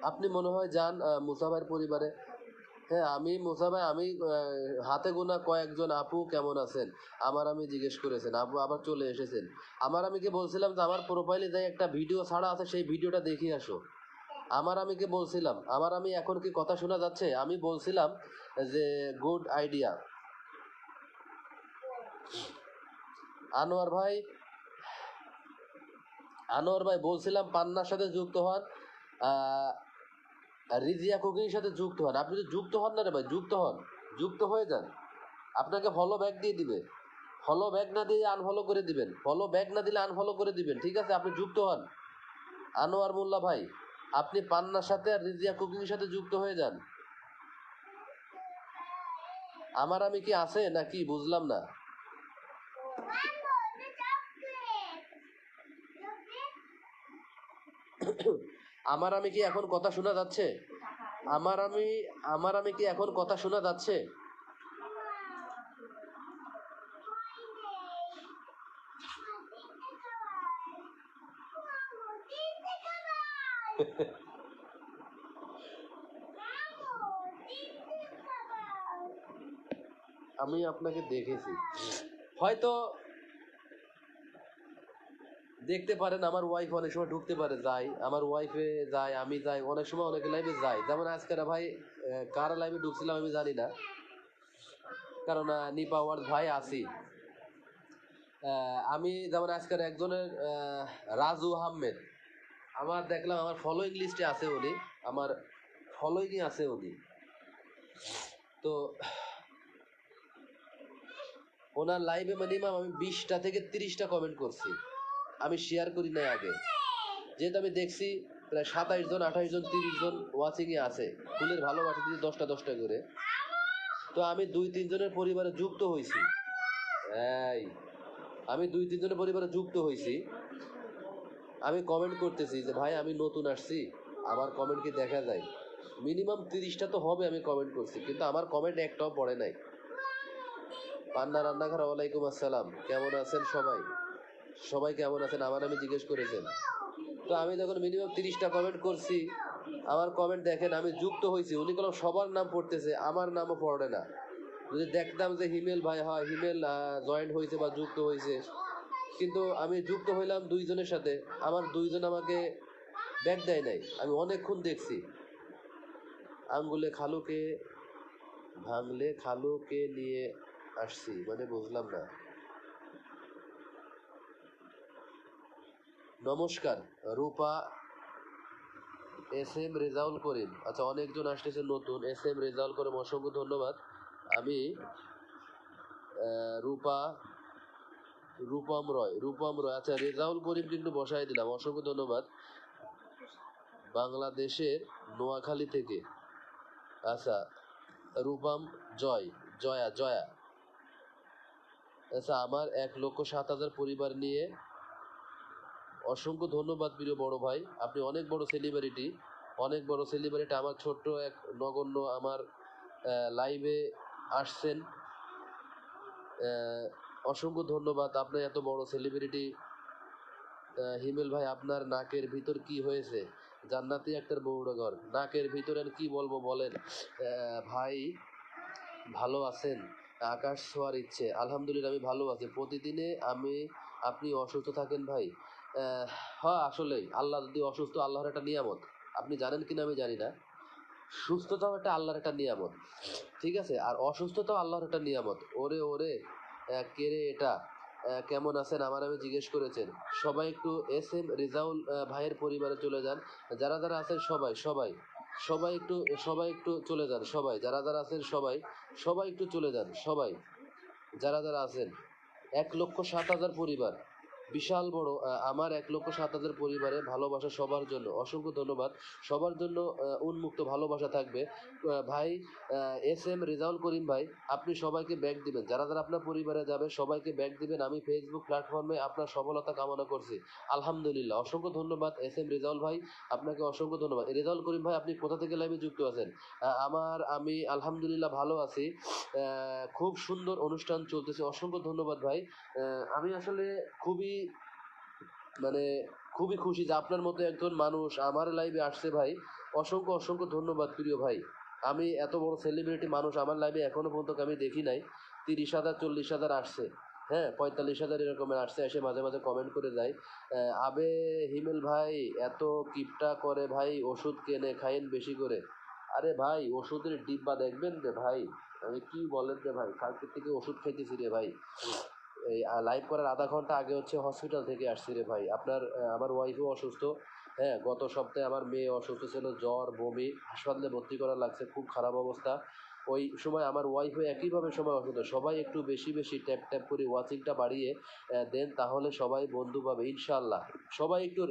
আপনি মনে হয় যান আহ, মুসা ভাইয়ের পরিবারে। হ্যাঁ আমি মুসা ভাই আমি হাতে গোনা কয়েকজন আপু কেমন আছেন? আমার আমি জিজ্ঞেস করেছেন আপু আবার চলে এসেছেন। আমার আমিকে বলছিলাম যে আমার প্রোফাইলে যাই একটা ভিডিও ছাড়া আছে সেই ভিডিওটা দেখে আসো। আমার আমিকে বলছিলাম আমার আমি এখন কি কথা শোনা যাচ্ছে? আমি বলছিলাম যে গুড আইডিয়া আনোয়ার ভাই আনোয়ার ভাই বলছিলাম পান্নার সাথে যুক্ত হন রিজিয়া কুকিং সাথে যুক্ত হন। আপনি তো যুক্ত হন না রে ভাই, যুক্ত হন। যুক্ত হয়ে যান। আপনাকে ফলো ব্যাক দিয়ে দিবে। ফলো ব্যাক না দিয়ে আনফলো করে দিবেন। ফলো ব্যাক না দিলে আনফলো করে দিবেন। ঠিক আছে, আপনি যুক্ত হন। আনোয়ার মোল্লা ভাই, আপনি পান্নার সাথে আর রিজিয়া কুকিং এর সাথে যুক্ত হয়ে যান। আমার আমি কি আছে নাকি বুঝলাম না। আমার আমি কি এখন কথা শোনা যাচ্ছে? আমার আমি আমার আমি কি এখন কথা শোনা যাচ্ছে? আমি আপনাকে দেখেছি। হয়তো দেখতে পারেন আমার ওয়াইফ অনেক সময় ঢুকতে পারে যায়। আমার ওয়াইফে যায় আমি যাই অনেক সময় অনেক লাইভে যাই যেমন আজকে না ভাই কার লাইভে ঢুকছিলাম আমি জানি না। কারণ আহ, নিপা ওয়ার্ড ভাই আসি। আমি যেমন আজকের একজনের রাজু আহমেদ। আমার দেখলাম আমার ফলোয়িং লিস্টে আছে উনি। আমার ফলোয়িংয়ে আছে উনি। তো ওনার লাইভে মিনিমাম আমি বিশটা থেকে তিরিশটা কমেন্ট করছি। আমি শেয়ার করি নাই আগে। যেহেতু আমি দেখছি প্রায় সাতাইশ জন আঠাশ জন, তিরিশ জন ওয়াচিংয়ে আছে। ফুলের ভালোবাসা দিয়ে দশটা দশটা করে। তো আমি দুই তিনজনের পরিবারে যুক্ত হয়েছি এই, আমি দুই তিনজনের পরিবারে যুক্ত হয়েছি আমি কমেন্ট করতেছি যে, ভাই, আমি নতুন আসছি। আমার কমেন্ট কি দেখা যায়? মিনিমাম তিরিশটা তো হবে আমি কমেন্ট করছি, কিন্তু আমার কমেন্ট একটাও পড়ে নাই। পান্না রান্নাঘর, ওয়ালাইকুম আসসালাম। কেমন আছেন সবাই? সবাই কেমন আছেন? আমার আমি জিজ্ঞেস করেছেন। তো আমি যখন মিনিমাম তিরিশটা কমেন্ট করছি, আমার কমেন্ট দেখেন, আমি যুক্ত হয়েছি। উনি কোনো সবার নাম পড়তেছে, আমার নামও পড়ে না। যদি দেখতাম যে হিমেল ভাই, হয়, হিমেল জয়েন্ট হয়েছে বা যুক্ত হয়েছে। কিন্তু আমি যুক্ত হইলাম দুইজনের সাথে। আমার দুইজন আমাকে ব্যাগ দেয় নাই। আমি অনেকক্ষণ দেখছি। আঙ্গুলে খালুকে, ভাঙলে খালুকে নিয়ে আসছি মানে বুঝলাম না। নমস্কার, রূপা এস এম রেজাউল করিম। আচ্ছা অনেকজন আসতেছে নতুন, এস এম রেজাউল করিম, অসংখ্য ধন্যবাদ। আমি রূপা, রূপম রয় রূপম রয়। আচ্ছা রেজাউল করিম কিন্তু বসাই দিলাম, অসংখ্য ধন্যবাদ। বাংলাদেশের নোয়াখালী থেকে। আচ্ছা রূপম জয়, জয়া জয়া। আচ্ছা আমার এক লক্ষ সাত হাজার পরিবার নিয়ে অসংখ্য ধন্যবাদ প্রিয় বড় ভাই। আপনি অনেক বড় সেলিব্রিটি অনেক বড় সেলিব্রিটি আমার ছোট্ট এক নগণ্য আমার লাইভে আসছেন। অসংখ্য ধন্যবাদ। আপনার এত বড় সেলিব্রিটি হিমেল ভাই, আপনার নাকের ভিতর কি হয়েছে? জান্নাতি একটার বৌড়ঘর নাকের ভিতরে কি বলব বলেন? ভাই, ভালো আছেন? আকাশ ছোঁয়ার ইচ্ছে। আলহামদুলিল্লাহ, আমি ভালো আছি। প্রতিদিনে আমি, আপনি অসুস্থ থাকেন ভাই? হ্যাঁ আসলেই। আল্লাহ যদি অসুস্থ আল্লাহর একটা নিয়ামত। আপনি জানেন কিনা আমি জানি না। সুস্থতাও একটা আল্লাহর একটা নিয়ামত। ঠিক আছে? আর অসুস্থতাও আল্লাহর একটা নিয়ামত। ওরে ওরে আহ, কে রে এটা? কেমন আছেন? আমার আমি জিজ্ঞেস করেছেন। সবাই একটু এস এম রেজাউল ভাইয়ের পরিবারে চলে যান। যারা যারা আছেন সবাই সবাই সবাই একটু সবাই একটু চলে যান সবাই। যারা যারা আছেন সবাই সবাই একটু চলে যান সবাই। যারা যারা আছেন এক লক্ষ সাত হাজার পরিবার। বিশাল বড় আমার এক লক্ষ সাত হাজার পরিবারে ভালোবাসা সবার জন্য, অসংখ্য ধন্যবাদ। সবার জন্য উন্মুক্ত ভালোবাসা থাকবে। ভাই এস এম রেজাউল করিম ভাই, আপনি সবাইকে ব্যাগ দিবেন। যারা যারা আপনার পরিবারে যাবে, সবাইকে ব্যাগ দিবেন। আমি ফেসবুক প্ল্যাটফর্মে আপনার সফলতা কামনা করছি। আলহামদুলিল্লাহ, অসংখ্য ধন্যবাদ এস এম রেজাউল ভাই। আপনাকে অসংখ্য ধন্যবাদ। রেজাউল করিম ভাই, আপনি কোথা থেকে লাইভে যুক্ত আছেন? আমার, আমি আলহামদুলিল্লাহ ভালো আছি। খুব সুন্দর অনুষ্ঠান চলতেছে। অসংখ্য ধন্যবাদ ভাই। আমি আসলে খুবই মানে খুবই খুশি যে আপনার মতো একজন মানুষ আমার লাইভে আসছে ভাই। অসংখ্য অসংখ্য ধন্যবাদ প্রিয় ভাই। আমি এত বড় সেলিব্রিটি মানুষ আমার লাইভে এখনও পর্যন্ত আমি দেখি নাই। তিরিশ হাজার, চল্লিশ হাজার আসছে। হ্যাঁ পঁয়তাল্লিশ হাজার এরকমের আসছে এসে মাঝে মাঝে কমেন্ট করে যায়। আবে হিমেল ভাই, এত কিপটা করে ভাই, ওষুধ কেনে খাইন বেশি করে। আরে ভাই, ওষুধের ডিব্বা দেখবেন রে ভাই? আমি কি বলেন রে ভাই? কালকে থেকে ওষুধ খাইতেছি রে ভাই। এই লাইভ করার আধা ঘণ্টা আগে হচ্ছে হসপিটাল থেকে আসছি রে ভাই। আপনার আমার ওয়াইফও অসুস্থ হ্যাঁ? গত সপ্তাহে আমার মেয়ে অসুস্থ ছিল, জ্বর, বমি, হাসপাতালে ভর্তি করা লাগছে, খুব খারাপ অবস্থা। ওই সময় আমার ওয়াইফও একইভাবে সময় অসুস্থ। সবাই একটু বেশি বেশি ট্যাপ ট্যাপ করে ওয়াচিংটা বাড়িয়ে দেন তাহলে সবাই বন্ধু পাবে ইনশাল্লাহ সবাই একটু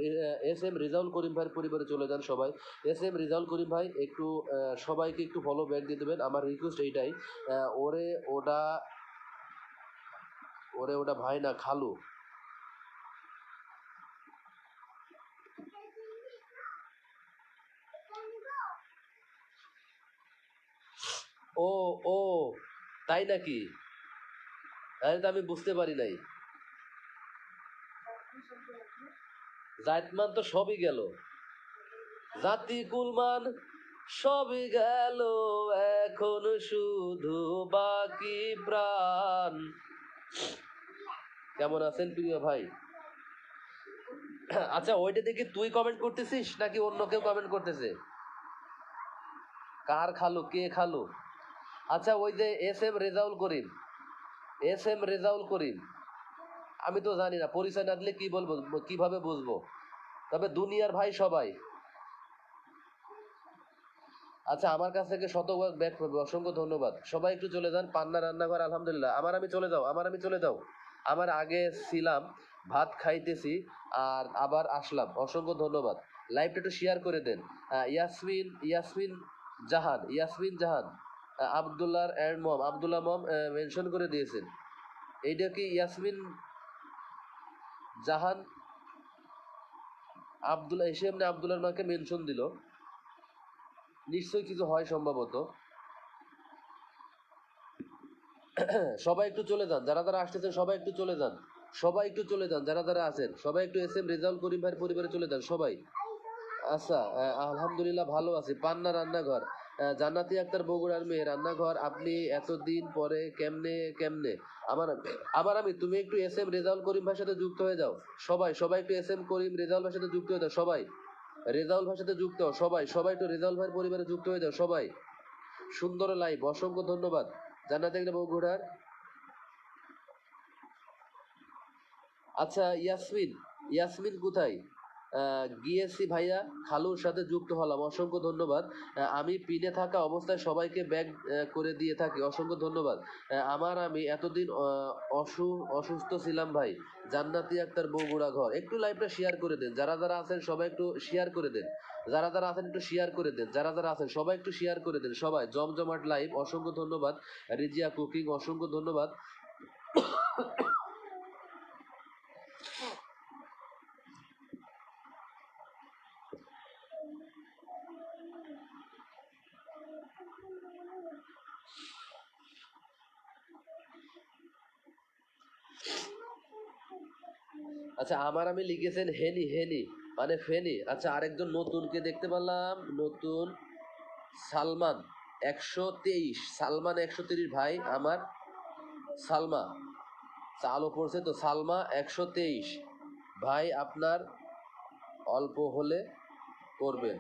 এস এম রেজাউল করিম ভাইয়ের পরিবারে চলে যান সবাই। এস এম রেজাউল করিম ভাই, একটু সবাইকে একটু ফলো ব্যাক দিয়ে দেবেন। আমার রিকোয়েস্ট এইটাই ওরে ওটা ওরে ওটা ভাই না খালু। ও ও, তাই নাকি? তাহলে তো আমি বুঝতে পারি নাই। জাতমান তো সবই গেল। জাতি কুলমান সবই গেল, এখন শুধু বাকি প্রাণ। কেমন আছেন প্রিয় ভাই? আচ্ছা ওইটা দেখি তুই কমেন্ট করতেছিস নাকি অন্য কেউ কমেন্ট করতেছে? কার খালো? কে খালো? আচ্ছা ওই যে S M Rezaul Karim S M Rezaul Karim আমি তো জানি না, পরিচয় না দিলে কি বলব, কীভাবে বুঝব? তবে দুনিয়ার ভাই সবাই। আচ্ছা আমার কাছ থেকে শতভাগ ব্যাক করবে, অসংখ্য ধন্যবাদ। সবাই একটু চলে যান, পান্না রান্নাঘর, আলহামদুলিল্লাহ। আমার আমি চলে যাও, আমার আমি চলে যাও। আমার আগে ছিলাম ভাত খাইতেছি আর আবার আসলাম। অসংখ্য ধন্যবাদ। লাইভটা একটু শেয়ার করে দেন। ইয়াসমিন ইয়াসমিন জাহান ইয়াসমিন জাহান আহ, আবদুল্লাহর and mom Abdullah mom mention করে দিয়েছেন। এইটা কি ইয়াসমিন জাহান? আবদুল্লাহ এসে এমনি মাকে মেনশন দিল। নিশ্চয়ই কিছু হয় সম্ভবত। সবাই একটু চলে যান। যারা যারা আসতেছেন, সবাই একটু চলে যান। সবাই একটু চলে যান। যারা যারা আছেন, সবাই একটু এস এম রেজাউল করিম ভাইয়ের পরিবারে চলে যান, সবাই। আচ্ছা আলহামদুলিল্লাহ ভালো আছি। পান্না রান্নাঘর জান্নাতি আক্তার বগুড়ার মেয়ে রান্নাঘর, আপনি এতদিন পরে কেমনে কেমনে? আমার আমার আমি, তুমি একটু এস এম রেজাউল করিম ভাইয়ের সাথে যুক্ত হয়ে যাও। সবাই সবাই একটু এস এম করিম রেজাউল ভাইয়ের সাথে যুক্ত হয়ে যাও, সবাই। রেজাউল ভাইয়ের সাথে যুক্ত হও, সবাই। সবাই একটু রেজাউল ভাইয়ের পরিবারে যুক্ত হয়ে যাও, সবাই। সুন্দর লাইভ অসংখ্য ধন্যবাদ। জান্নাতি বউ বগুড়ার আচ্ছা ইয়াসমিন ইয়াসমিন কোথায়? গিয়েছি ভাইয়া, খালুর সাথে যুক্ত হলাম। অসংখ্য ধন্যবাদ। আমি পিনে থাকা অবস্থায় সবাইকে ব্যাগ করে দিয়ে থাকি। অসংখ্য ধন্যবাদ। আমার আমি এতদিন অসু, অসুস্থ ছিলাম ভাই। জান্নাতি আক্তার বগুড়া ঘর। একটু লাইভটা শেয়ার করে দেন। যারা যারা আছেন, সবাই একটু শেয়ার করে দেন। যারা যারা আছেন, একটু শেয়ার করে দেন। যারা যারা আছেন, সবাই একটু শেয়ার করে দেন। সবাই, জমজমাট লাইভ অসংখ্য ধন্যবাদ। রিজিয়া কুকিং অসংখ্য ধন্যবাদ। আচ্ছা আমার আমি লিখেছেন হেনি হেনি মানে ফেনি। আচ্ছা আরেকজন নতুনকে দেখতে পেলাম নতুন সালমান, একশো তেইশ। সালমান একশো তিরিশ ভাই, আমার সালমা। চালও পড়ছে তো, সালমা একশো তেইশ। ভাই, আপনার অল্প হলে করবেন।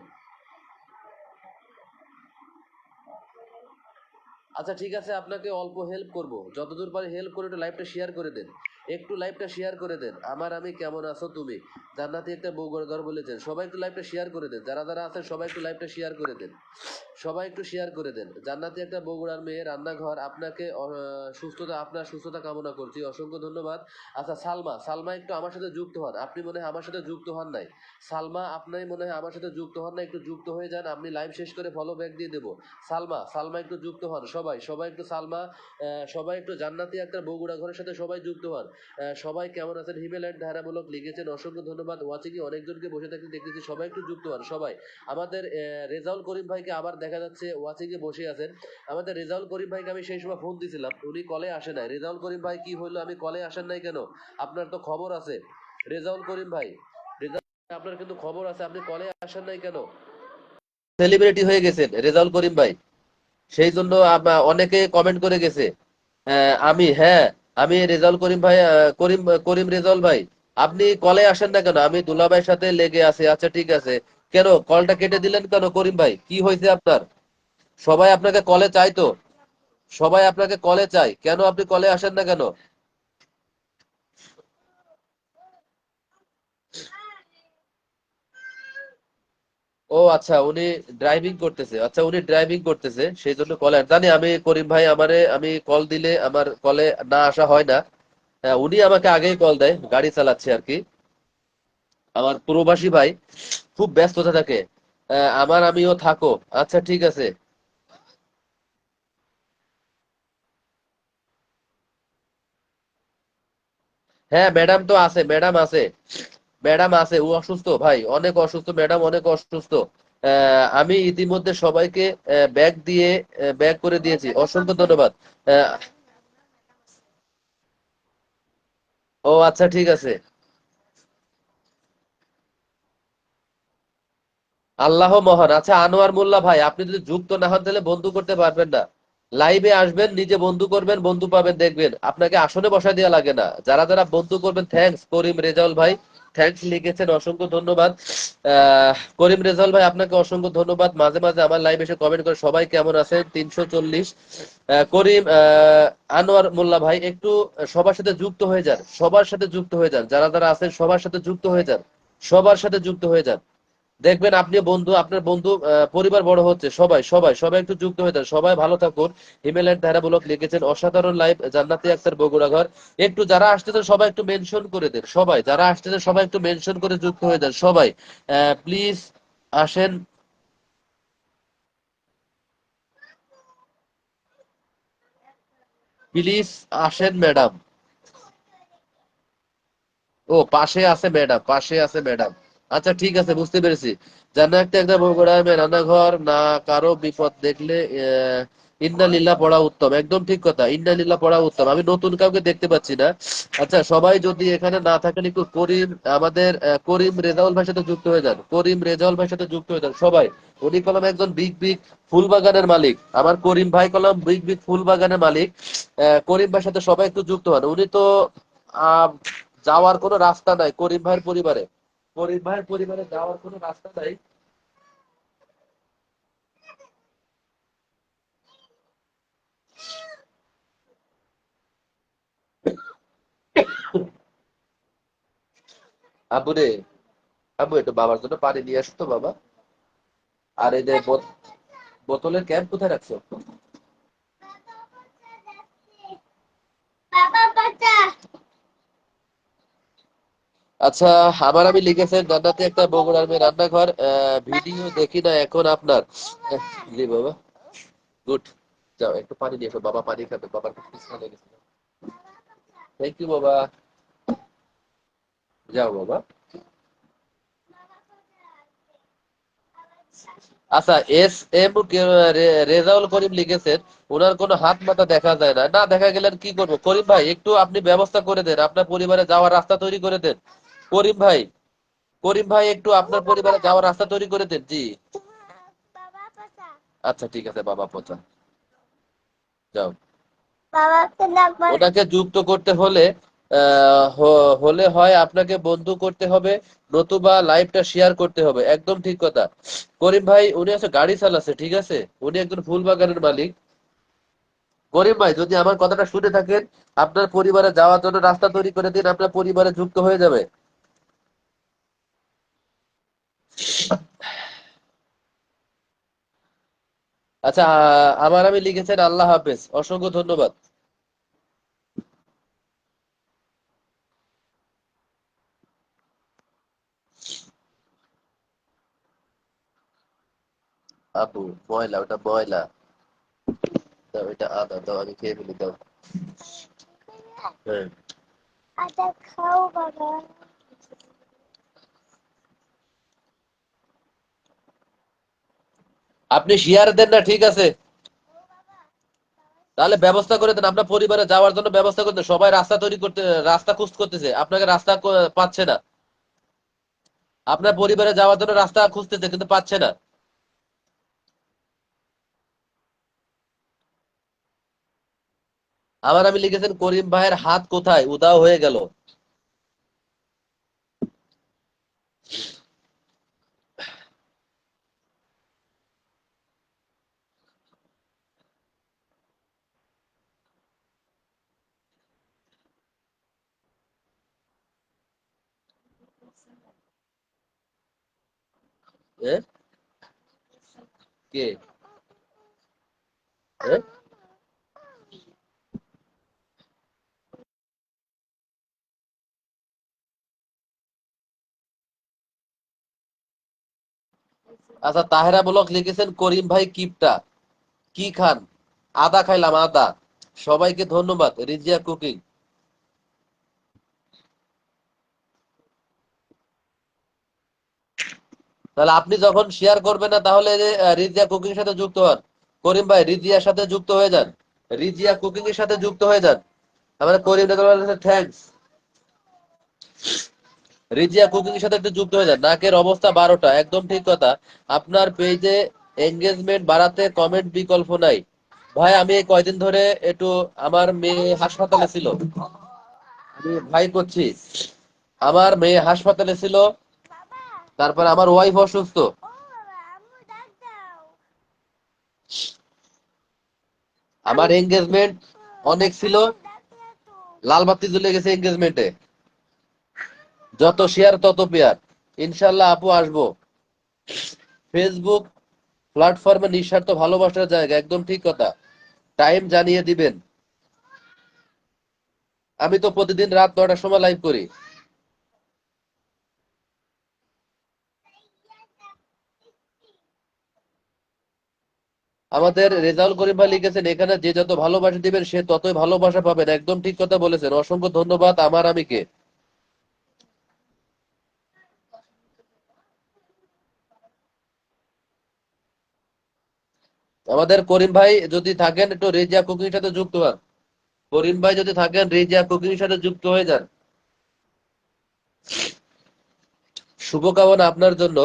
আচ্ছা ঠিক আছে, আপনাকে অল্প হেল্প করব। যতদূর পারি হেল্প করে একটু লাইভটা শেয়ার করে দেন। একটু লাইভটা শেয়ার করে দেন। আমার, আমি কেমন আছো তুমি? জান্নাতি একটা বৌগড় ঘর বলেছেন। সবাই একটু লাইভটা শেয়ার করে দেন। যারা যারা আছেন, সবাই একটু লাইভটা শেয়ার করে দেন। সবাই একটু শেয়ার করে দেন। জান্নাতি একটা বগুড়ার মেয়ে, রান্নাঘর, আপনাকে সুস্থতা, আপনার সুস্থতা কামনা করছি। অসংখ্য ধন্যবাদ। আচ্ছা সালমা সালমা একটু আমার সাথে যুক্ত হন। আপনি মনে হয় আমার সাথে যুক্ত হন নাই। সালমা, আপনি মনে হয় আমার সাথে যুক্ত হন না একটু যুক্ত হয়ে যান। আপনি লাইভ শেষ করে ফলো ব্যাক দিয়ে দেবো। সালমা সালমা একটু যুক্ত হন। সবাই সবাই একটু সালমা সবাই একটু জান্নাতি একটা বগুড়া ঘরের সাথে সবাই যুক্ত হন। সবাই কেমন আছেন? হিমেল অ্যান্ড ধারামূলক লিখেছেন, অসংখ্য ধন্যবাদ। ওয়াচিংয়ে অনেকজনকে বসে থাকতে দেখতেছি, সবাই একটু যুক্ত হন, সবাই। আমাদের রেজাউল করিম ভাইকে আবার দেখা যাচ্ছে, ওয়াচিংয়ে বসে আছেন। আমাদের রেজাউল করিম ভাইকে আমি সেই সময় ফোন দিছিলাম, উনি কলে আসে নাই। রেজাউল করিম ভাই, কি হইল? আমি কলে আসেন নাই কেন? আপনার তো খবর আছে। রেজাউল করিম ভাই, রেজাউল আপনার কিন্তু খবর আছে, আপনি কলে আসেন নাই কেন? সেলিব্রিটি হয়ে গেছেন, রেজাউল করিম ভাই। সেই জন্য অনেকে কমেন্ট করে গেছে আমি হ্যাঁ আমি রেজাল করিম ভাই করিম করিম রেজাল ভাই, আপনি কলে আসেন না কেন? আমি দুলা ভাইয়ের সাথে লেগে আছে। আচ্ছা ঠিক আছে। কেন? কলটা কেটে দিলেন কেন করিম ভাই? কি হয়েছে আপনার? সবাই আপনাকে কলে চাই তো? সবাই আপনাকে কলে চাই কেন আপনি কলে আসেন না কেন? ও আচ্ছা উনি ড্রাইভিং করতেছে। আচ্ছা উনি ড্রাইভিং করতেছে সেই জন্য কলে জানি আমি করিম ভাই আমারে আমি কল দিলে আমার কলে না আসা হয় না। হ্যাঁ, উনি আমাকে আগেই কল দেয় গাড়ি চালাচ্ছে আর কি। আমার প্রবাসী ভাই খুব ব্যস্ততা থাকে। আহ, আমার আমিও থাকো। আচ্ছা ঠিক আছে। হ্যাঁ ম্যাডাম তো আছে ম্যাডাম আছে। ম্যাডাম আছে, ও অসুস্থ, ভাই, অনেক অসুস্থ, ম্যাডাম অনেক অসুস্থ। আমি ইতিমধ্যে সবাইকে ব্যাগ দিয়ে ব্যাগ করে দিয়েছি। অসংখ্য ধন্যবাদ। ও আচ্ছা ঠিক আছে। আল্লাহ মহান। আচ্ছা আনোয়ার মোল্লা ভাই, আপনি যদি যুক্ত না হন, তাহলে বন্ধু করতে পারবেন না। লাইভে আসবেন, নিজে বন্ধু করবেন, বন্ধু পাবেন, দেখবেন। আপনাকে আসনে বসায় দেওয়া লাগে না। যারা যারা বন্ধু করবেন থ্যাঙ্কস করিম রেজাউল ভাই। থ্যাঙ্কস লিখেছেন, অসংখ্য ধন্যবাদ। করিম রেজাল ভাই, আপনাকে অসংখ্য ধন্যবাদ। মাঝে মাঝে আমার লাইভ এসে কমেন্ট করে, সবাই কেমন আছে তিনশো চল্লিশ। করিম আনোয়ার মোল্লা ভাই, একটু সবার সাথে যুক্ত হয়ে যান, সবার সাথে যুক্ত হয়ে যান। যারা যারা আছেন, সবার সাথে যুক্ত হয়ে যান, সবার সাথে যুক্ত হয়ে যান। দেখবেন আপনি বন্ধু, আপনার বন্ধু পরিবার বড় হচ্ছে, সবাই সবাই সবাই একটু যুক্ত হয়ে যান সবাই ভালো থাকুন। হিমেলের ধারা ব্লক লিখেছেন অসাধারণ লাইভ জান্নাতি আক্তার বগুড়া ঘর একটু যারা আসতেছেন, সবাই একটু মেনশন করে দেন, সবাই, যারা আসতেছেন, সবাই একটু মেনশন করে যুক্ত হয়ে যান, সবাই। প্লিজ আসেন। প্লিজ আসেন ম্যাডাম ও, পাশে আছে ম্যাডাম পাশে আছে ম্যাডাম আচ্ছা ঠিক আছে বুঝতে পেরেছি। জানা একটা বগুড়ায় রান্নাঘর না কারও বিপদ দেখলে আহ, ইন্না লিল্লাহ পড়া উত্তম। একদম ঠিক কথা ইন্না লিল্লাহ পড়া উত্তম। আমি নতুন কাউকে দেখতে পাচ্ছি না। আচ্ছা সবাই যদি এখানে না থাকেন একটু করিম আমাদের করিম রেজাউল ভাইয়ের সাথে যুক্ত হয়ে যান। করিম রেজাউল ভাইয়ের সাথে যুক্ত হয়ে যান। সবাই উনি কলম একজন বিগ বিগ ফুল বাগানের মালিক। আমার করিম ভাই কলম বিগ বিগ ফুল বাগানের মালিক করিম ভাইয়ের সাথে সবাই একটু যুক্ত হন। উনি তো যাওয়ার কোনো রাস্তা নাই করিম ভাইয়ের পরিবারে। ভাইয়ের পরিবারে যাওয়ার কোনো রাস্তা নাই। আব্বু রে, আব্বু একটু বাবার জন্য পানি নিয়ে আসতো বাবা। আর বোত- বোতলের ক্যান কোথায় রাখছো? আচ্ছা আমার আমি লিখেছেন জান্নাতে একটা বগুড়ার মেয়ে রান্নাঘর ভিডিও দেখি না এখন আপনার। জি বাবা। গুড। যাও, একটু পানি নিয়ে বাবা পানি খাবে, বাবার থ্যাংক ইউ বাবা। যাও, বাবা। আচ্ছা এস এম রেজাউল করিম লিখেছেন, ওনার কোনো হাত মাথা দেখা যায় না। না, দেখা গেলে আর কি করব? করিম ভাই, একটু আপনি ব্যবস্থা করে দেন। আপনার পরিবারে যাওয়ার রাস্তা তৈরি করে দেন। করিম ভাই করিম ভাই একটু আপনার পরিবারে যাওয়ার রাস্তা তৈরি করে দেন, জি। আচ্ছা ঠিক আছে, বাবা পচা। যাও। ওনাকে যুক্ত করতে হলে হলে হয় আপনাকে বন্ধু করতে হবে, নতুবা লাইভটা শেয়ার করতে হবে, একদম ঠিক কথা। করিম ভাই, উনি আছে গাড়ি চালাচ্ছে, ঠিক আছে? উনি একজন ফুল বাগানের মালিক। করিম ভাই, যদি আমার কথাটা শুনে থাকেন, আপনার পরিবারে যাওয়ার জন্য রাস্তা তৈরি করে দিন, আপনার পরিবারে যুক্ত হয়ে যাবে। আচ্ছা আমার আমি লিখেছেন আল্লাহ হাফেজ। অসংখ্য ধন্যবাদ। আপু ময়লা, ওটা ময়লা। দাও আদা, দাও, আমি খেয়ে ফেলি, দাও। হ্যাঁ। আপনি শিয়ার দেন না, ঠিক আছে? তাহলে ব্যবস্থা করে দেন, আপনার পরিবারে যাওয়ার জন্য ব্যবস্থা করতে সবাই রাস্তা তৈরি করতে, রাস্তা খুঁজ করতেছে, আপনাকে রাস্তা পাচ্ছে না। আপনার পরিবারে যাওয়ার জন্য রাস্তা খুঁজতেছে, কিন্তু পাচ্ছে না। আবার আমি লিখেছেন, করিম ভাইয়ের হাত কোথায়? উদাও হয়ে গেল। এ? কে? এ? আচ্ছা তাহেরা বলক লিখেছেন করিম ভাই কিপটা। কি খান? আদা খাইলাম, আদা। সবাইকে ধন্যবাদ, রিজিয়া কুকিং। তাহলে আপনি যখন শেয়ার করবেন না, তাহলে রিজিয়া কুকিং এর সাথে যুক্ত হন। করিম ভাই, রিজিয়ার সাথে যুক্ত হয়ে যান। রিজিয়া কুকিং এর সাথে যুক্ত হয়ে যান। আমার করিম থ্যাঙ্কস রিজিয়া কুকিং এর সাথে একটু যুক্ত হয়ে যান। নাকের অবস্থা বারোটা, একদম ঠিক কথা। আপনার পেজে এঙ্গেজমেন্ট বাড়াতে কমেন্ট বিকল্প নাই। ভাই, আমি এই কয়দিন ধরে একটু আমার মেয়ে হাসপাতালে ছিল। আমি ভাই করছি। আমার মেয়ে হাসপাতালে ছিল। তারপর আমার ওয়াইফ অসুস্থ। আমার এঙ্গেজমেন্ট অনেক ছিল। ডাক দাও লাল বাতি জ্বলে গেছে এঙ্গেজমেন্টে যত শেয়ার তত পেয়ার ইনশাল্লাহ আপু আসব। ফেসবুক প্ল্যাটফর্মে নিঃস্বার্থ ভালোবাসার জায়গা একদম ঠিক কথা। টাইম জানিয়ে দিবেন। আমি তো প্রতিদিন রাত নটার সময় লাইভ করি। আমাদের রেজাউল করিম ভাই লিখেছেন, এখানে যে যত ভালোবাসা দিবেন, সে ততই ভালোবাসা পাবেন। একদম ঠিক কথা বলেছেন। অসংখ্য ধন্যবাদ আমার আমিকে। আমাদের করিম ভাই যদি থাকেন, একটু রেজিয়া কুকিং সাথে যুক্ত হন। করিম ভাই যদি থাকেন, রেজিয়া কুকিং সাথে যুক্ত হয়ে যান। শুভকামনা আপনার জন্য।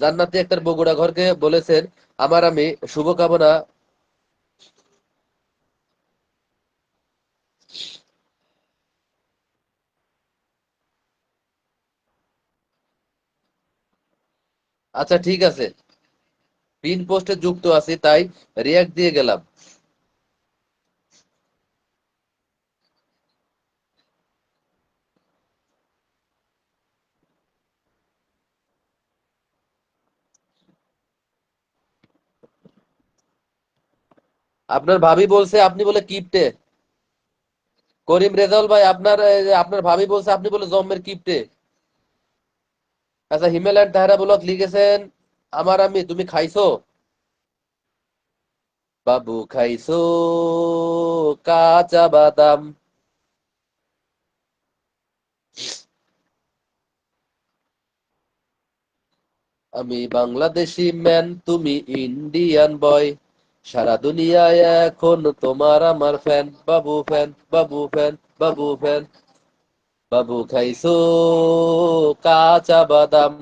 জান্নাতি একটা বগুড়া ঘরকে বলেছেন আমার আমি শুভকামনা। আচ্ছা ঠিক আছে। পিন পোস্টে যুক্ত আছি তাই রিয়াক্ট দিয়ে গেলাম। আপনার ভাবি বলছে আপনি বলে কিপটে। করিম রেজাউল ভাই, আপনার আপনার ভাবি বলছে আপনি বলে জম্মের কিপটে। আচ্ছা হিমালয়ান তাহারা ব্লক লিখেছেন, আমার আমি তুমি খাইছো? বাবু, খাইছো কাঁচা বাদাম। আমি বাংলাদেশি ম্যান, তুমি ইন্ডিয়ান বয়। সারা দুনিয়ায় এখন তোমার আমার ফ্যান বাবু ফ্যান বাবু ফ্যান বাবু ফ্যান বাবু খাইছো কাঁচা বাদাম।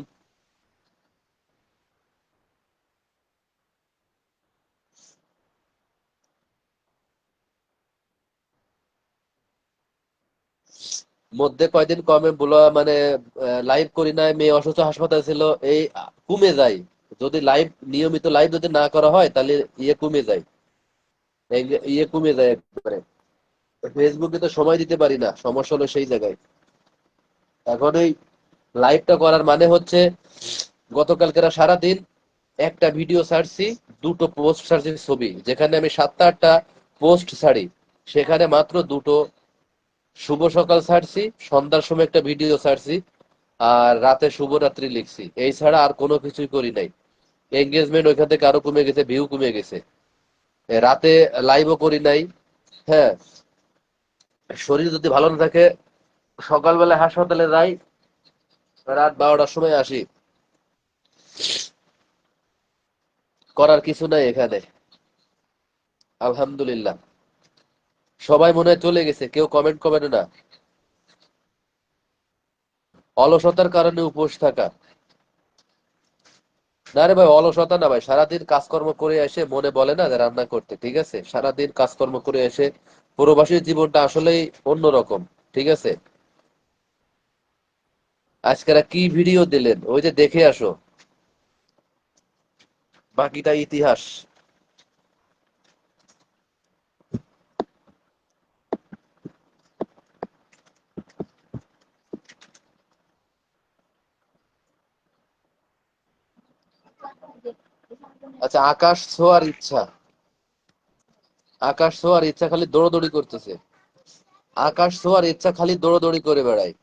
মধ্যে কয়দিন কমে বলা মানে লাইভ করি নাই, মেয়ে অসুস্থ হাসপাতাল ছিল, এই কমে যায়। যদি লাইভ নিয়মিত লাইভ যদি না করা হয়, তাহলে ইয়ে কমে যায়। ইয়ে কমে যায় একবারে। ফেসবুকে তো সময় দিতে পারি না, সমস্যা হলো সেই জায়গায়। এখন ওই লাইভটা করার মানে হচ্ছে গতকালকেরা সারাদিন একটা ভিডিও ছাড়ছি, দুটো পোস্ট ছাড়ছি ছবি, যেখানে আমি সাতটা আটটা পোস্ট ছাড়ি। সেখানে মাত্র দুটো শুভ সকাল ছাড়ছি, সন্ধ্যার সময় একটা ভিডিও ছাড়ছি, আর রাতে শুভরাত্রি লিখছি। এই ছাড়া আর কোনো কিছুই করি নাই। এঙ্গেজমেন্ট ওইখান থেকে আরও কমে গেছে ভিউ কমে গেছে। রাতে লাইভও করি নাই হ্যাঁ। শরীর যদি ভালো না থাকে সকালবেলা হাসপাতালে যাই, রাত বারোটার সময় আসি। করার কিছু নাই এখানে। আলহামদুলিল্লাহ। সবাই মনে হয় চলে গেছে, কেউ কমেন্ট করবে না। অলসতার কারণে উপোস থাকা। না রে ভাই, অলসতা না ভাই। সারাদিন কাজকর্ম করে এসে মনে বলে না যে রান্না করতে, ঠিক আছে? সারাদিন কাজকর্ম করে এসে প্রবাসীর জীবনটা আসলেই অন্যরকম, ঠিক আছে? আজকেরা কি ভিডিও দিলেন? ওই যে দেখে আসো। বাকিটা ইতিহাস। আচ্ছা আকাশ ছোঁয়ার ইচ্ছা। আকাশ ছোঁয়ার ইচ্ছা, খালি দৌড়দৌড়ি করতেছে। আকাশ ছোঁয়ার ইচ্ছা, খালি দৌড়দৌড়ি করে বেড়ায়।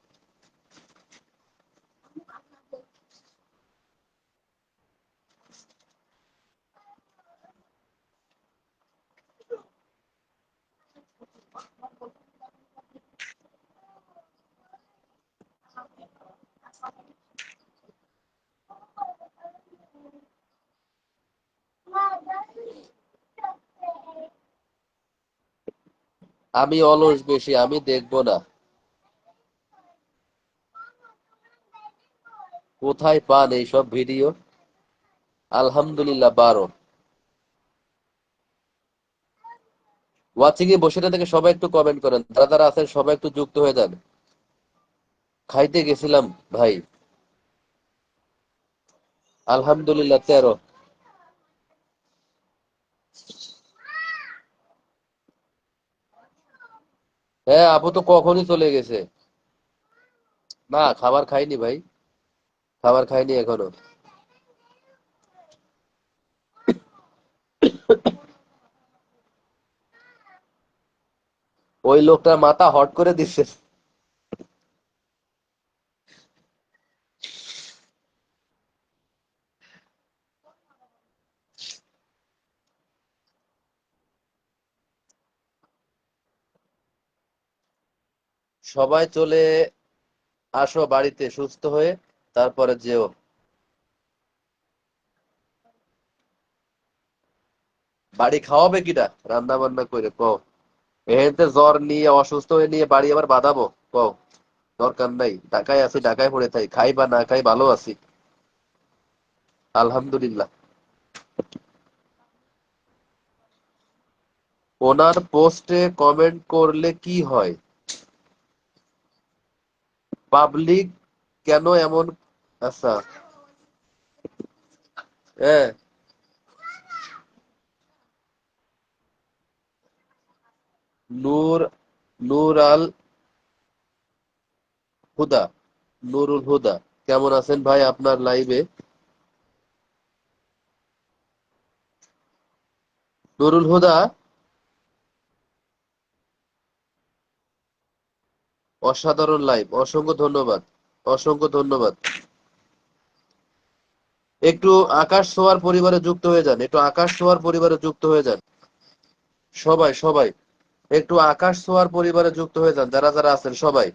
আমি অলস বেশি, আমি দেখব না। কোথায় পান এইসব ভিডিও? আলহামদুলিল্লাহ, বারো। ওয়াচিং এ বসে থেকে সবাই একটু কমেন্ট করেন। যারা যারা আছেন, সবাই একটু যুক্ত হয়ে যান। খাইতে গেছিলাম, ভাই। আলহামদুলিল্লাহ, তেরো। হ্যাঁ আপু তো কখনই চলে গেছে। না, খাবার খাইনি ভাই। খাবার খাইনি এখনও। ওই লোকটার মাথা হট করে দিচ্ছে সবাই চলে আসো বাড়িতে, সুস্থ হয়ে তারপরে যেও। বাড়ি খাওয়াবে কিটা? রান্না বান্না করে, কও। এহেনতে জ্বর নিয়ে, অসুস্থ হয়ে নিয়ে বাড়ি আবার বাঁধাবো, কও। দরকার নাই, ঢাকায় আছি, ঢাকায় পড়ে থাই, খাই বা না খাই ভালো আছি। আলহামদুলিল্লাহ। ওনার পোস্টে কমেন্ট করলে কি হয়? পাবলিক কেন এমন? আচ্ছা। হ্যাঁ নূর নূর আল হুদা নুরুল হুদা। কেমন আছেন ভাই আপনার লাইভে? নুরুল হুদা? অসাধারণ লাইভ অসংখ্য ধন্যবাদ অসংখ্য ধন্যবাদ। একটু আকাশ সোয়ার পরিবারে যুক্ত হয়ে যান, একটু আকাশ সোয়ার পরিবারে যুক্ত হয়ে যান। সবাই সবাই, একটু আকাশ সোয়ার পরিবারে যুক্ত হয়ে যান, যারা যারা আছেন, সবাই।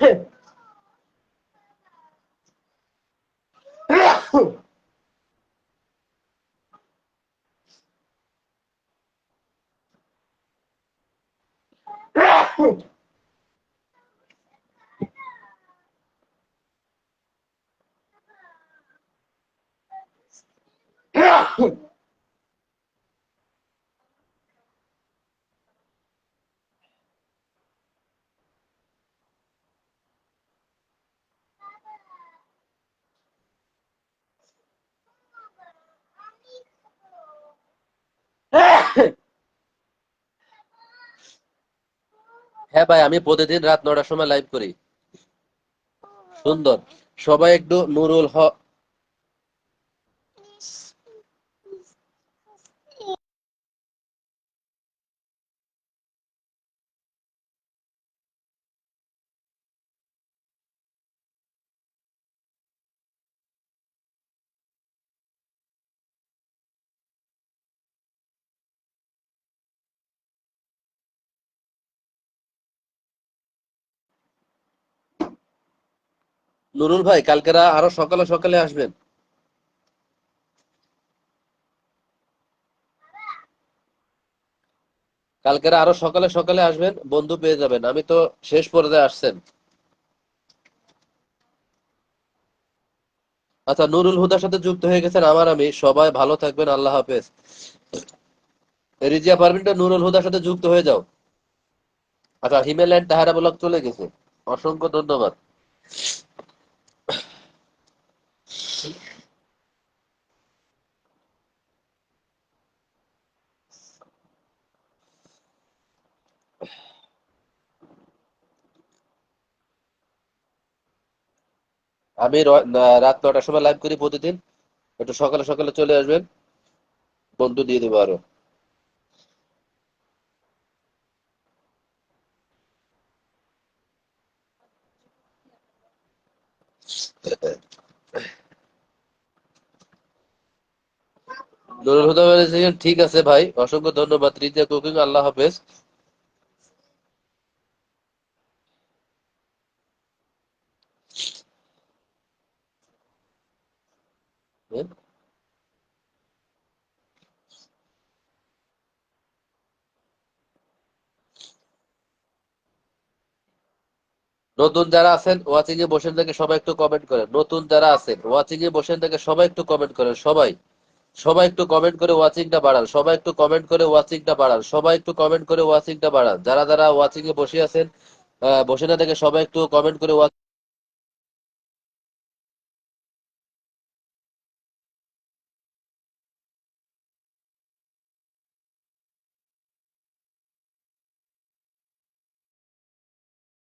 Yeah. হ্যাঁ ভাই আমি প্রতিদিন রাত নটার সময় লাইভ করি। সুন্দর। সবাই একটু নুরুল হ নুরুল ভাই কালকেরা আরও সকালে সকালে আসবেন। কালকের আরও সকালে সকালে আসবেন, বন্ধু পেয়ে যাবেন। আমি তো শেষ পর্যায়ে আসছেন। আচ্ছা নুরুল হুদার সাথে যুক্ত হয়ে গেছেন আমার আমি। সবাই ভালো থাকবেন, আল্লাহ হাফেজ। রিজিয়া পারভিনটা নুরুল হুদার সাথে যুক্ত হয়ে যাও। আচ্ছা হিমেল্যান্ড তাহারা ব্লক চলে গেছে। অসংখ্য ধন্যবাদ। আমি রাত নটার সময় লাইভ করি প্রতিদিন। একটু সকালে সকালে চলে আসবেন। বন্ধু দিয়ে দেবো আরও। ঠিক আছে ভাই, অসংখ্য ধন্যবাদ। রিজিয়া কুকিং, আল্লাহ হাফেজ। নতুন যারা আছেন ওয়াচিং এ বসেন থেকে সবাই একটু কমেন্ট করেন। নতুন যারা আছেন ওয়াচিং এ বসেন থেকে সবাই একটু কমেন্ট করেন। সবাই সবাই একটু কমেন্ট করে ওয়াচিংটা বাড়ান। সবাই একটু কমেন্ট করে ওয়াচিংটা বাড়ান। সবাই একটু কমেন্ট করে ওয়াচিংটা বাড়ান। যারা যারা ওয়াচিং এ বসে আছেন বসে না থেকে সবাই একটু কমেন্ট করে